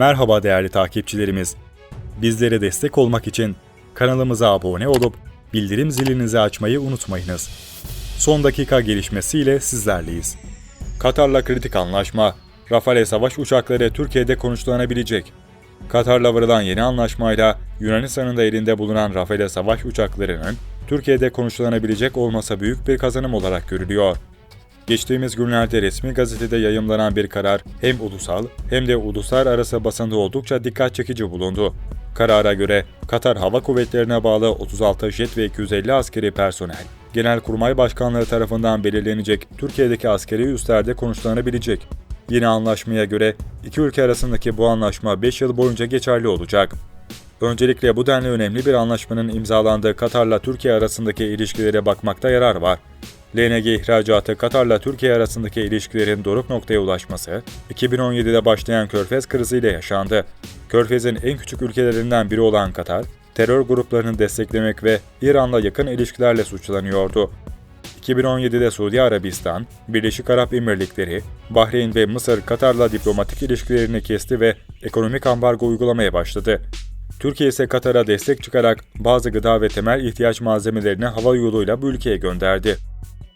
Merhaba değerli takipçilerimiz. Bizlere destek olmak için kanalımıza abone olup bildirim zilinizi açmayı unutmayınız. Son dakika gelişmesiyle sizlerleyiz. Katar'la kritik anlaşma. Rafale savaş uçakları Türkiye'de konuşlanabilecek. Katar'la varılan yeni anlaşmayla Yunanistan'ın da elinde bulunan Rafale savaş uçaklarının Türkiye'de konuşlanabilecek olması büyük bir kazanım olarak görülüyor. Geçtiğimiz günlerde resmi gazetede yayımlanan bir karar hem ulusal hem de uluslararası basında oldukça dikkat çekici bulundu. Karara göre Katar Hava Kuvvetleri'ne bağlı 36 jet ve 250 askeri personel, Genelkurmay Başkanlığı tarafından belirlenecek Türkiye'deki askeri üslerde konuşlanabilecek. Yeni anlaşmaya göre iki ülke arasındaki bu anlaşma 5 yıl boyunca geçerli olacak. Öncelikle bu denli önemli bir anlaşmanın imzalandığı Katar'la Türkiye arasındaki ilişkilere bakmakta yarar var. LNG ihracatı Katar'la Türkiye arasındaki ilişkilerin doruk noktaya ulaşması, 2017'de başlayan Körfez kriziyle yaşandı. Körfez'in en küçük ülkelerinden biri olan Katar, terör gruplarını desteklemek ve İran'la yakın ilişkilerle suçlanıyordu. 2017'de Suudi Arabistan, Birleşik Arap Emirlikleri, Bahreyn ve Mısır Katar'la diplomatik ilişkilerini kesti ve ekonomik ambargo uygulamaya başladı. Türkiye ise Katar'a destek çıkarak bazı gıda ve temel ihtiyaç malzemelerini hava yoluyla bu ülkeye gönderdi.